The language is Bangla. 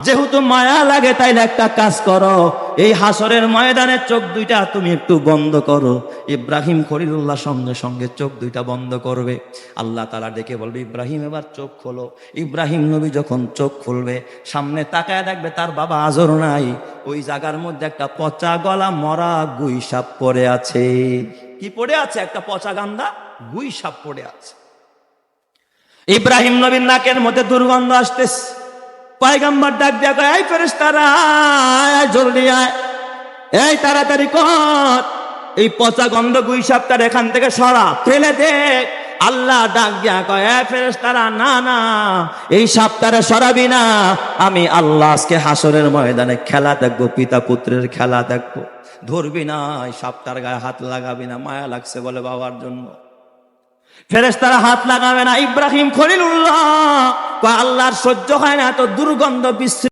যেহেতু মায়া লাগে, তাইলে একটা কাজ করো। এই হাসরের ময়দানে চোখ দুইটা তুমি একটু বন্ধ করো। ইব্রাহিম খলিলুল্লাহ সঙ্গে সঙ্গে চোখ দুইটা বন্ধ করবে। আল্লাহ তালা ডেকে বলবে, ইব্রাহিম, এবার চোখ খোলো। ইব্রাহিম নবী যখন চোখ খুলবে, সামনে তাকায় দেখবে তার বাবা আজর নাই। ওই জায়গার মধ্যে একটা পচা গলা মরা গুই সাপ পড়ে আছে। কি পড়ে আছে? একটা পচা গান্দা গুই সাপ পড়ে আছে। ইব্রাহিম নবীর নাকের মধ্যে দুর্গন্ধ আসতেছে। পয়গাম্বার ডাক দিয়া কয়, এই ফেরেশতারা, আয় জলদি আয়। এই তাড়াতাড়ি কর। এই পচা গন্ধ গুই সাপটার এখান থেকে সরা, ফেলে দে। আল্লাহ ডাক দিয়া কয় এ ফেরেশতারা, না না, এই সাপটারে সরাবি না। আমি আল্লাহ আজকে হাসরের ময়দানে খেলা দেখব, পিতা পুত্রের খেলা দেখব। ধরবি না, এই সাপটার গায়ে হাত লাগাবি না, মায়া লাগছে বলে বাবার জন্য। ফেরেস্তারা হাত লাগাবে না। ইব্রাহিম খলিলুল্লাহ। আল্লাহর সহ্য হয় না এত দুর্গন্ধ বিশ্রী